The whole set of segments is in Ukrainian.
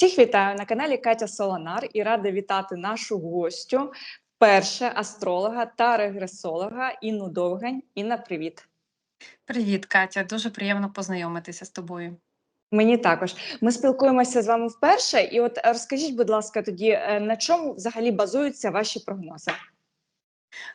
Всіх вітаю на каналі Катя Солонар і рада вітати нашу гостю, перше астролога та регресолога Інну Довгань. Інна, привіт. Привіт, Катя. Дуже приємно познайомитися з тобою. Мені також. Ми спілкуємося з вами вперше. І от розкажіть, будь ласка, тоді е, на чому взагалі базуються ваші прогнози?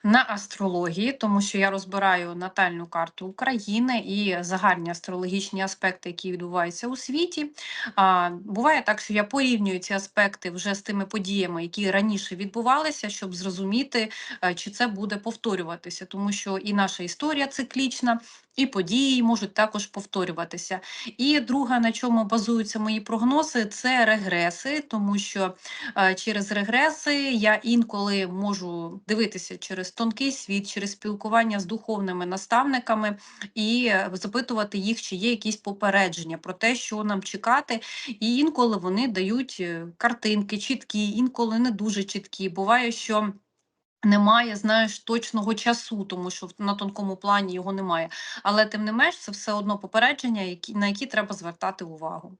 На астрології, тому що я розбираю натальну карту України і загальні астрологічні аспекти, які відбуваються у світі. А, Буває так, що я порівнюю ці аспекти вже з тими подіями, які раніше відбувалися, щоб зрозуміти, е, чи це буде повторюватися, тому що і наша історія циклічна, і події можуть також повторюватися. І друге, на чому базуються мої прогнози, це регреси, тому що е, через регреси я інколи можу дивитися через тонкий світ, через спілкування з духовними наставниками і е, запитувати їх, чи є якісь попередження про те, що нам чекати. І інколи вони дають е, картинки чіткі, інколи не дуже чіткі. Буває, що. Немає, знаєш, точного часу, тому що на тонкому плані його немає. Але тим не менш, це все одно попередження, на які треба звертати увагу.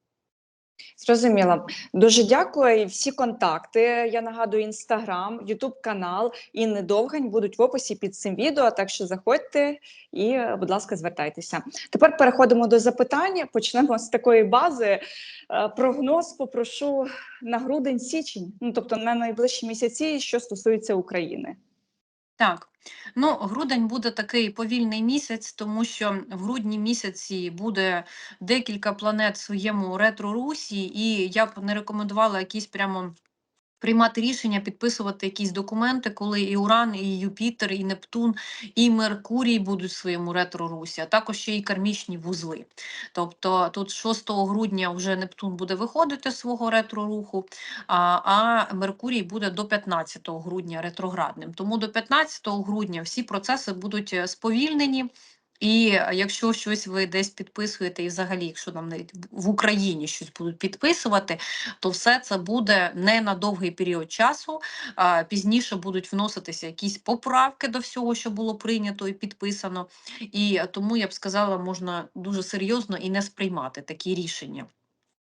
Зрозуміла. Дуже дякую. І всі контакти. Я нагадую, інстаграм, ютуб канал Інни Довгань будуть в описі під цим відео. Так що заходьте і, будь ласка, звертайтеся. Тепер переходимо до запитання. Почнемо з такої бази. Е, Прогноз попрошу на грудень-січень, ну тобто на найближчі місяці, що стосується України. Так, ну грудень буде такий повільний місяць, тому що в грудні місяці буде декілька планет в своєму ретро-русі, і я б не рекомендувала якісь прямо. Приймати рішення, підписувати якісь документи, коли і Уран, і Юпітер, і Нептун, і Меркурій будуть в своєму ретро-русі, а також ще й кармічні вузли. Тобто тут 6 грудня вже Нептун буде виходити з свого ретро-руху, а, а Меркурій буде до 15 грудня ретроградним. Тому до 15 грудня всі процеси будуть е, сповільнені. І якщо щось ви десь підписуєте, і взагалі, якщо нам навіть в Україні щось будуть підписувати, то все це буде не на довгий період часу. Пізніше будуть вноситися якісь поправки до всього, що було прийнято і підписано. І тому я б сказала, можна дуже серйозно і не сприймати такі рішення.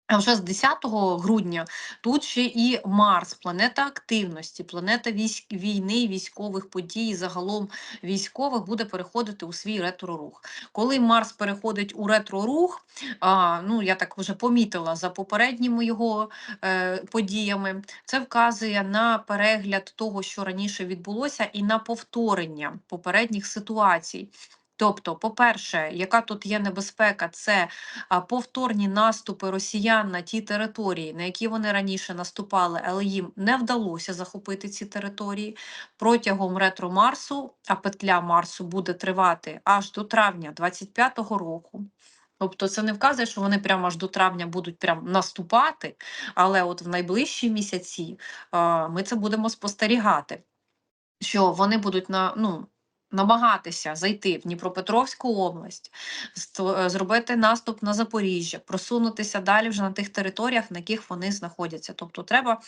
Вже з 10 грудня тут ще і Марс, планета активності, планета військ, війни, військових подій, загалом військових буде переходити у свій ретро-рух. Коли Марс переходить у ретро-рух, а, ну я так вже помітила за попередніми його е, подіями, це вказує на перегляд того, що раніше відбулося, і на повторення попередніх ситуацій. Тобто, по-перше, яка тут є небезпека, це повторні наступи росіян на ті території, на які вони раніше наступали, але їм не вдалося захопити ці території протягом ретро Марсу, а петля Марсу буде тривати аж до травня 25-го року. Тобто це не вказує, що вони прямо аж до травня будуть прям наступати, але от в найближчі місяці ми це будемо спостерігати, що вони будуть на ну намагатися зайти в Дніпропетровську область, ст- зробити наступ на Запоріжжя, просунутися далі вже на тих територіях, на яких вони знаходяться. Тобто, треба,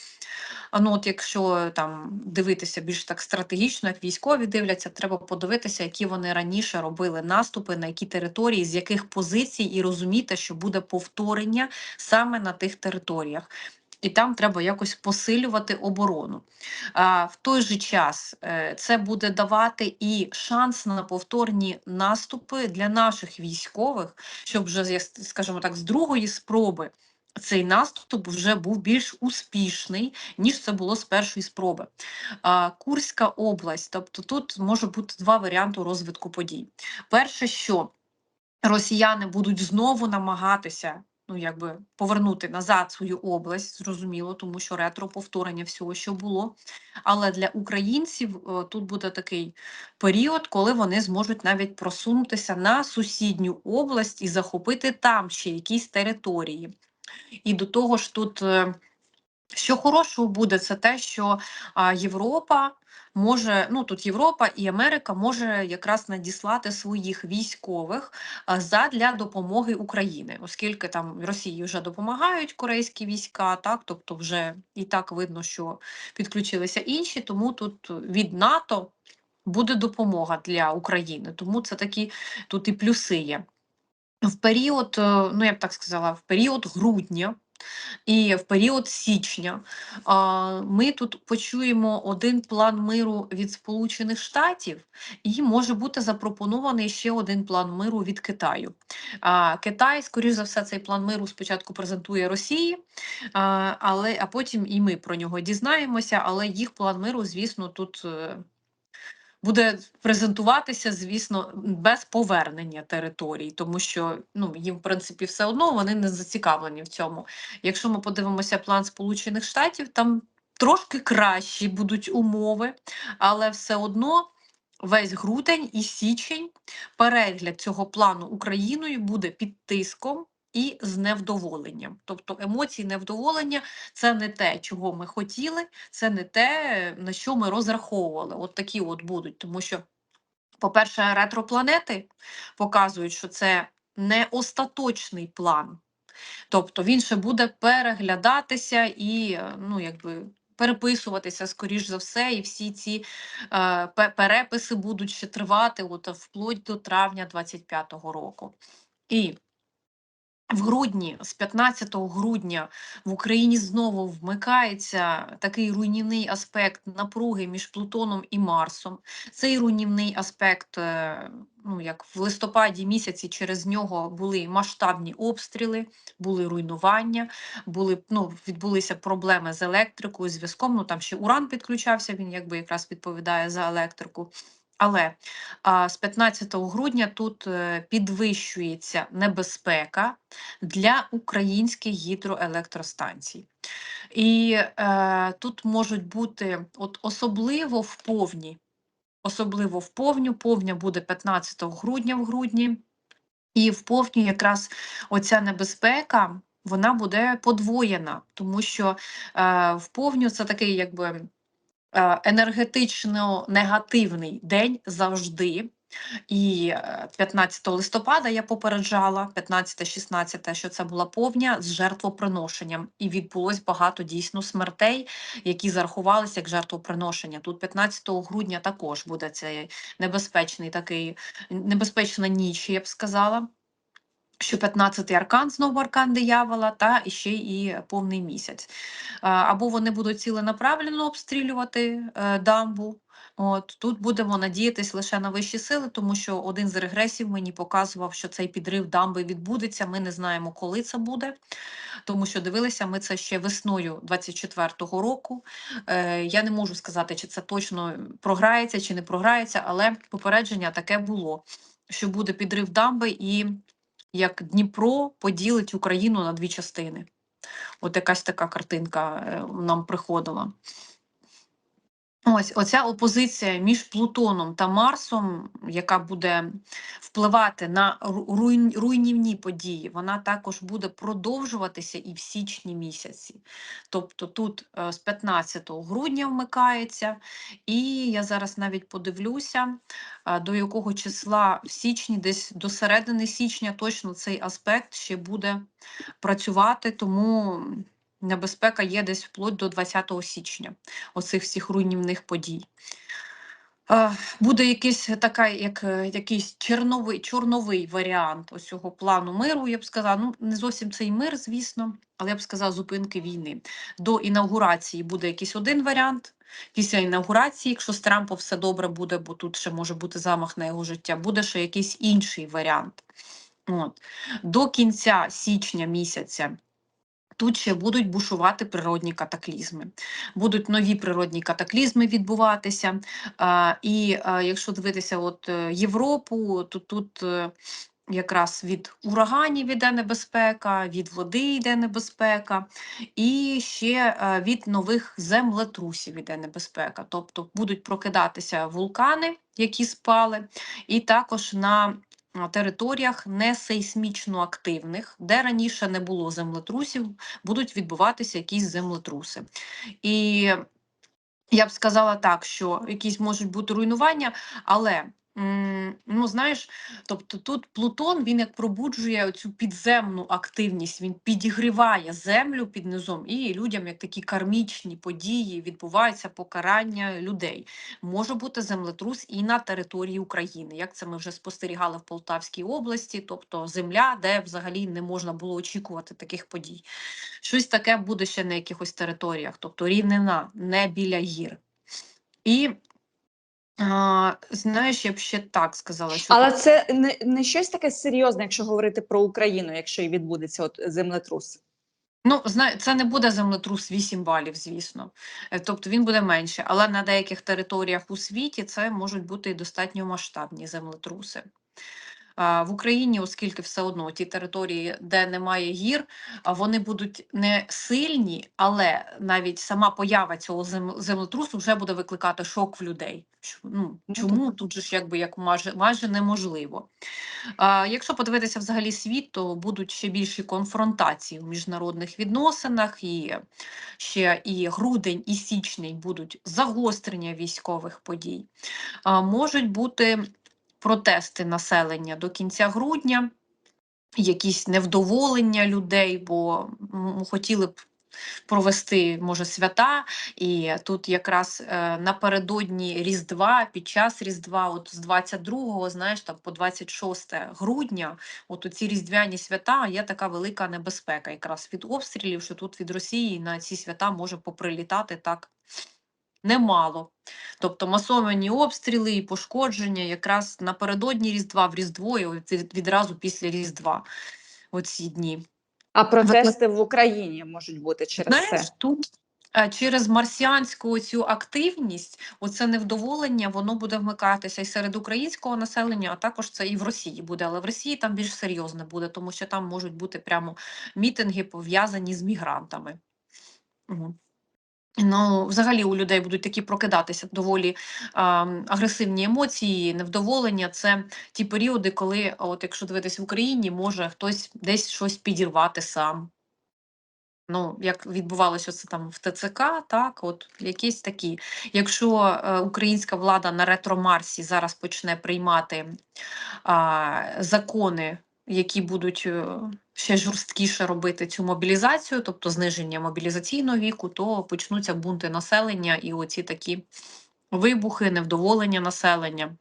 ну от якщо там дивитися більш так стратегічно, як військові дивляться, треба подивитися, які вони раніше робили наступи, на які території, з яких позицій, і розуміти, що буде повторення саме на тих територіях. І там треба якось посилювати оборону. А в той же час е, це буде давати і шанс на повторні наступи для наших військових, щоб вже скажімо так, з другої спроби цей наступ вже був більш успішний, ніж це було з першої спроби. Курська область, тобто тут може бути два варіанти розвитку подій. Перше, що росіяни будуть знову намагатися. Ну, якби повернути назад свою область, зрозуміло, тому що ретро повторення всього, що було. Але для українців е, тут буде такий період, коли вони зможуть навіть просунутися на сусідню область і захопити там ще якісь території. І до того ж, тут е, що хорошого буде, це те, що Європа може, ну тут Європа і Америка може якраз надіслати своїх військових задля допомоги України, оскільки там Росії вже допомагають корейські війська, так тобто вже і так видно, що підключилися інші, тому тут від НАТО буде допомога для України. Тому це такі тут і плюси є. В період, е, ну я б так сказала, в період грудня І в період січня ми тут почуємо один план миру від Сполучених Штатів, і може бути запропонований ще один план миру від Китаю. Китай, скоріш за все, цей план миру спочатку презентує Росії, але а потім і ми про нього дізнаємося. Але їх план миру, звісно, тут. Буде презентуватися, звісно, без повернення територій, тому що ну їм, в принципі, все одно вони не зацікавлені в цьому. Якщо ми подивимося план Сполучених Штатів, там трошки кращі будуть умови, але все одно весь грудень і січень перегляд цього плану Україною буде під тиском. І з невдоволенням, тобто емоції невдоволення це не те, чого ми хотіли, це не те, на що ми розраховували. От такі от будуть, тому що, по-перше, ретропланети показують, що це не остаточний план, тобто він ще буде переглядатися і е, ну, якби. Переписуватися, скоріш за все, і всі ці е, переписи будуть ще тривати от, вплоть до травня 25-го року. І в грудні, з 15 грудня, в Україні знову вмикається такий руйнівний аспект напруги між Плутоном і Марсом. Цей руйнівний аспект, е, ну як в листопаді місяці, через нього були масштабні обстріли, були руйнування, були ну, відбулися проблеми з електрикою, зв'язком. Ну там ще уран підключався. Він якби якраз відповідає за електрику. Але а, з 15 грудня тут е, підвищується небезпека для українських гідроелектростанцій. І е, тут можуть бути от особливо в повні, особливо в повню, повня буде 15 грудня в грудні, і в повню якраз оця небезпека вона буде подвоєна, тому що е, в повню це такий якби енергетично негативний день завжди. І е, 15 листопада я попереджала, 15-16, що це була повня з жертвоприношенням, і відбулось багато дійсно смертей, які зарахувалися як жертвоприношення. Тут 15 грудня також буде цей небезпечний такий небезпечна ніч, я б сказала. Що 15-й аркан, знову аркан диявола, та ще і повний місяць. Або вони будуть ціленаправленно обстрілювати е, дамбу. От тут будемо надіятись лише на вищі сили, тому що один з регресів мені показував, що цей підрив дамби відбудеться. Ми не знаємо, коли це буде, тому що дивилися ми це ще весною 24-го року. Е, я не можу сказати, чи це точно програється, чи не програється, але попередження таке було, що буде підрив дамби і як Дніпро поділить Україну на дві частини. От якась така картинка е, нам приходила. Ось оця опозиція між Плутоном та Марсом, яка буде впливати на руйн- руйнівні події, вона також буде продовжуватися і в січні місяці. Тобто тут е, з 15 грудня вмикається, і я зараз навіть подивлюся, до якого числа в січні, десь до середини січня, точно цей аспект ще буде працювати, тому небезпека є десь вплоть до 20 січня оцих всіх руйнівних подій. Буде якийсь така, як е, якийсь черновий, чорновий варіант ось цього плану миру, я б сказала. Ну, не зовсім цей мир, звісно, але я б сказала, зупинки війни. До інаугурації буде якийсь один варіант. Після інаугурації, якщо з Трампом все добре буде, бо тут ще може бути замах на його життя, буде ще якийсь інший варіант. От. До кінця січня місяця тут ще будуть бушувати природні катаклізми. Будуть нові природні катаклізми відбуватися. І якщо дивитися от е, Європу, то тут е, якраз від ураганів іде небезпека, від води йде небезпека, і ще е, від нових землетрусів іде небезпека. Тобто будуть прокидатися вулкани, які спали, і також на територіях не сейсмічно активних, де раніше не було землетрусів, будуть відбуватися якісь землетруси. І я б сказала так, що якісь можуть бути руйнування, але ну, знаєш, тобто тут Плутон він як пробуджує цю підземну активність, він підігріває землю під низом, і людям як такі кармічні події відбуваються покарання людей. Може бути землетрус і на території України, як це ми вже спостерігали в Полтавській області, тобто земля, де взагалі не можна було очікувати таких подій. Щось таке буде ще на якихось територіях, тобто рівнина, не біля гір. І а, знаєш, я б ще так сказала, що Але це не, не щось таке серйозне, якщо говорити про Україну, якщо і відбудеться от землетрус. Ну, це не буде землетрус 8 балів, звісно. Е, Тобто він буде менше, але на деяких територіях у світі це можуть бути і достатньо масштабні землетруси. В Україні, оскільки все одно ті території, де немає гір, вони будуть не сильні, але навіть сама поява цього землетрусу вже буде викликати шок в людей. Ну, Ну, чому тут же ж якби як майже, майже неможливо. А, Якщо подивитися взагалі світ, то будуть ще більші конфронтації у міжнародних відносинах, і ще і грудень, і січень будуть загострення військових подій. А, Можуть бути протести населення до кінця грудня, якісь невдоволення людей, бо хотіли б провести може свята, і тут якраз е, напередодні Різдва, під час Різдва, от з 22, знаєш, там по 26 грудня, от у ці різдвяні свята є така велика небезпека, якраз від обстрілів, що тут від Росії на ці свята може поприлітати так немало. Тобто масовані обстріли і пошкодження якраз напередодні Різдва, в Різдво і відразу після Різдва. Оці дні. А протести в Україні можуть бути через Знаєш, це. тут е, через марсіанську цю активність, оце невдоволення, воно буде вмикатися і серед українського населення, а також це і в Росії буде. Але в Росії там більш серйозне буде, тому що там можуть бути прямо мітинги пов'язані з мігрантами. Мгм. Ну, взагалі у людей будуть такі прокидатися доволі а, агресивні емоції, невдоволення. Це ті періоди, коли, от якщо дивитись в Україні, може хтось десь щось підірвати сам. Ну, як відбувалося це там в ТЦК, так, от якісь такі. Якщо е, українська влада на ретро-марсі зараз почне приймати а, закони, які будуть е, ще жорсткіше робити цю мобілізацію, тобто зниження мобілізаційного віку, то почнуться бунти населення і оці такі вибухи, невдоволення населення,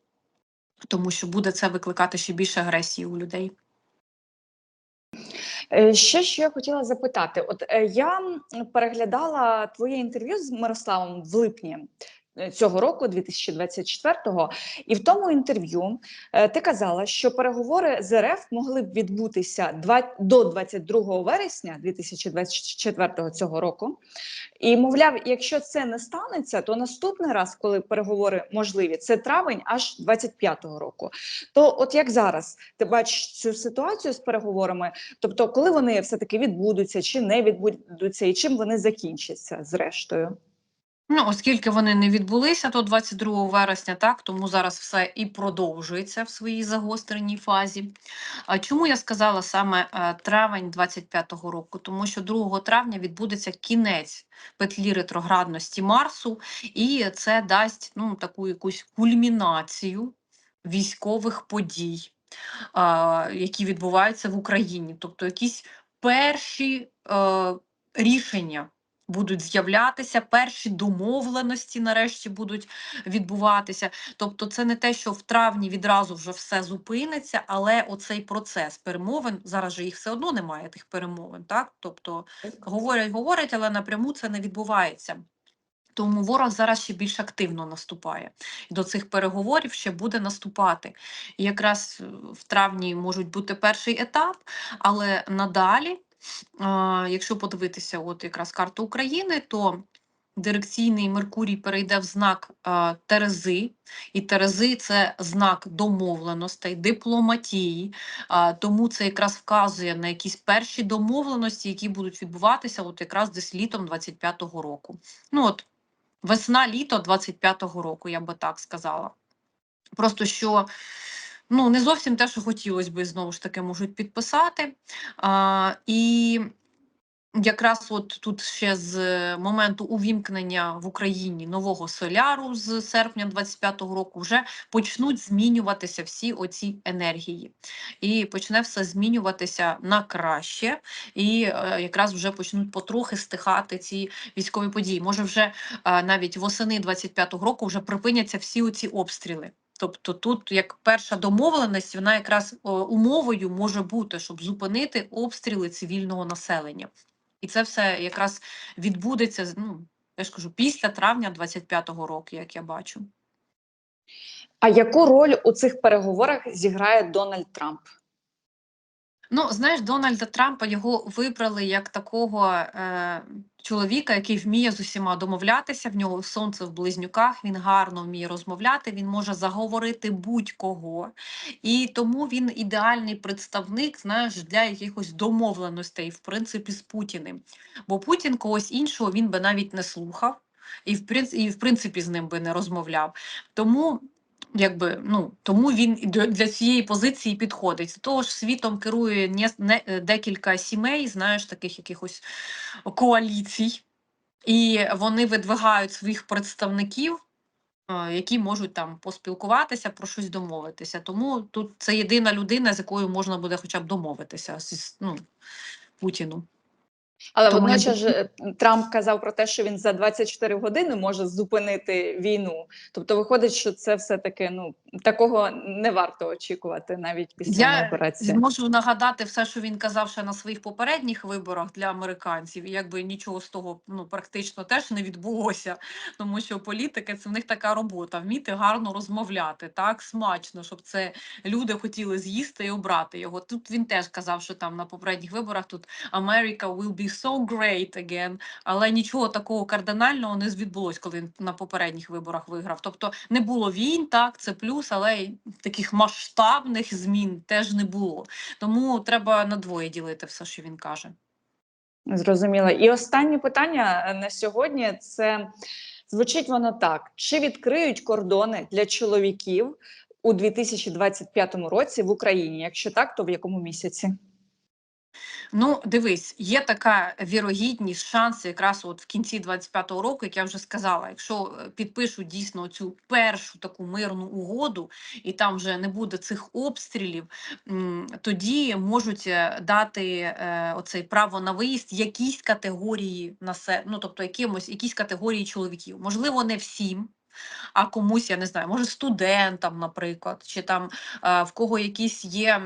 тому що буде це викликати ще більше агресії у людей. Е, Ще що я хотіла запитати: от е, я переглядала твоє інтерв'ю з Мирославом в липні. Е, Цього року, 2024-го, і в тому інтерв'ю е, ти казала, що переговори з РФ могли б відбутися до 22 вересня 2024 цього року. І мовляв, якщо це не станеться, то наступний раз, коли переговори можливі, це травень аж 25-го року. То, от як зараз ти бачиш цю ситуацію з переговорами? Тобто, коли вони все-таки відбудуться чи не відбудуться, і чим вони закінчаться зрештою? Ну, оскільки вони не відбулися до 22 вересня, так тому зараз все і продовжується в своїй загостреній фазі. А чому я сказала саме е, травень 25-го року? Тому що 2 травня відбудеться кінець петлі ретроградності Марсу, і це дасть ну таку якусь кульмінацію військових подій, які відбуваються в Україні, тобто якісь перші е, рішення будуть з'являтися, перші домовленості нарешті будуть відбуватися. Тобто, це не те, що в травні відразу вже все зупиниться, але оцей процес перемовин зараз же їх все одно немає, тих перемовин. Так, тобто говорять, говорять, але напряму це не відбувається. Тому ворог зараз ще більш активно наступає. І до цих переговорів ще буде наступати. І якраз е, в травні можуть бути перший етап, але надалі, якщо подивитися, от якраз карту України, то дирекційний Меркурій перейде в знак Терези, і Терези це знак домовленостей, дипломатії. Тому це якраз вказує на якісь перші домовленості, які будуть відбуватися от якраз десь літом 25-го року. Ну от весна, літо 25-го року, я би так сказала. Просто що ну, не зовсім те, що хотілося би, знову ж таки, можуть підписати. А, і Якраз от тут ще з моменту увімкнення в Україні нового соляру з серпня 25-го року вже почнуть змінюватися всі оці енергії, і почне все змінюватися на краще, і е, якраз вже почнуть потрохи стихати ці військові події. Може, вже е, навіть восени 25-го року вже припиняться всі оці обстріли. Тобто тут як перша домовленість, вона якраз умовою може бути, щоб зупинити обстріли цивільного населення. І це все якраз відбудеться ну, я ж кажу, після травня 25-го року, як я бачу. А яку роль у цих переговорах зіграє Дональд Трамп? Ну, знаєш, Дональда Трампа його вибрали як такого е, чоловіка, який вміє з усіма домовлятися. В нього сонце в близнюках, він гарно вміє розмовляти, він може заговорити будь-кого. І тому він ідеальний представник, знаєш, для якихось домовленостей, в принципі, з Путіним. Бо Путін когось іншого він би навіть не слухав. І в принципі, і в принципі з ним би не розмовляв. Тому Якби ну тому він для цієї позиції підходить. З того ж світом керує не, не е, декілька сімей, знаєш, таких якихось коаліцій, і вони видвигають своїх представників, е, які можуть там поспілкуватися, про щось домовитися. Тому тут це єдина людина, з якою можна буде хоча б домовитися ну, Путіну. Але Тому водночас же е, Трамп казав про те, що він за 24 години може зупинити війну. Тобто, виходить, що це все таки ну такого не варто очікувати навіть після Я операції. Зможу нагадати все, що він казав ще на своїх попередніх виборах для американців, і якби нічого з того ну практично теж не відбулося, тому що політика це в них така робота вміти гарно розмовляти, так смачно, щоб це люди хотіли з'їсти і обрати його. Тут він теж казав, що там на попередніх виборах тут America will be so great again, але нічого такого кардинального не відбулось, коли він на попередніх виборах виграв. Тобто не було війн, так це плюс, але й таких масштабних змін теж не було. Тому треба на двоє ділити все, що він каже. Зрозуміло. І останнє питання е, на сьогодні це звучить воно так: чи відкриють кордони для чоловіків у 2025 році в Україні? Якщо так, то в якому місяці? Ну, дивись, є така вірогідність, шанс якраз от в кінці 25-го року, як я вже сказала, якщо е, підпишуть дійсно цю першу таку мирну угоду, і там вже не буде цих обстрілів, тоді можуть е, дати е, оцей право на виїзд якійсь категорії насе... ну, тобто якимось якісь категорії чоловіків. Можливо, не всім. А комусь, я не знаю, може студентам, наприклад, чи там е, в кого якісь є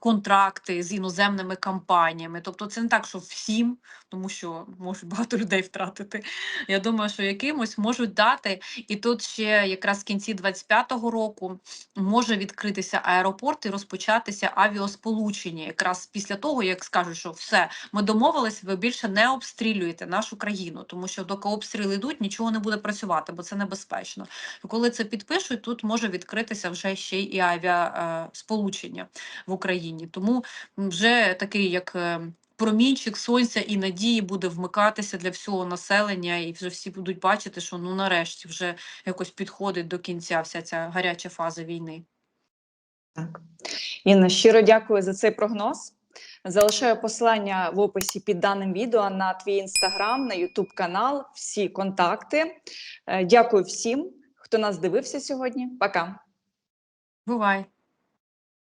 контракти з іноземними компаніями. Тобто це не так, що всім, тому що можуть багато людей втратити. Я думаю, що якимось можуть дати. І тут ще якраз в кінці 25-го року може відкритися аеропорт і розпочатися авіасполучення. Якраз після того, як скажуть, що все, ми домовились, ви більше не обстрілюєте нашу країну, тому що доки обстріли йдуть, нічого не буде працювати, бо це небезпечно. І коли це підпишуть, тут може відкритися вже ще й авіасполучення в Україні. Тому вже такий як. е, Промінчик сонця і надії буде вмикатися для всього населення, і вже всі будуть бачити, що ну нарешті вже якось підходить до кінця вся ця гаряча фаза війни. Так. Інна, щиро дякую за цей прогноз. Залишаю посилання в описі під даним відео на твій інстаграм, на Ютуб канал, всі контакти. Е, Дякую всім, хто нас дивився сьогодні. Пока. Бувай!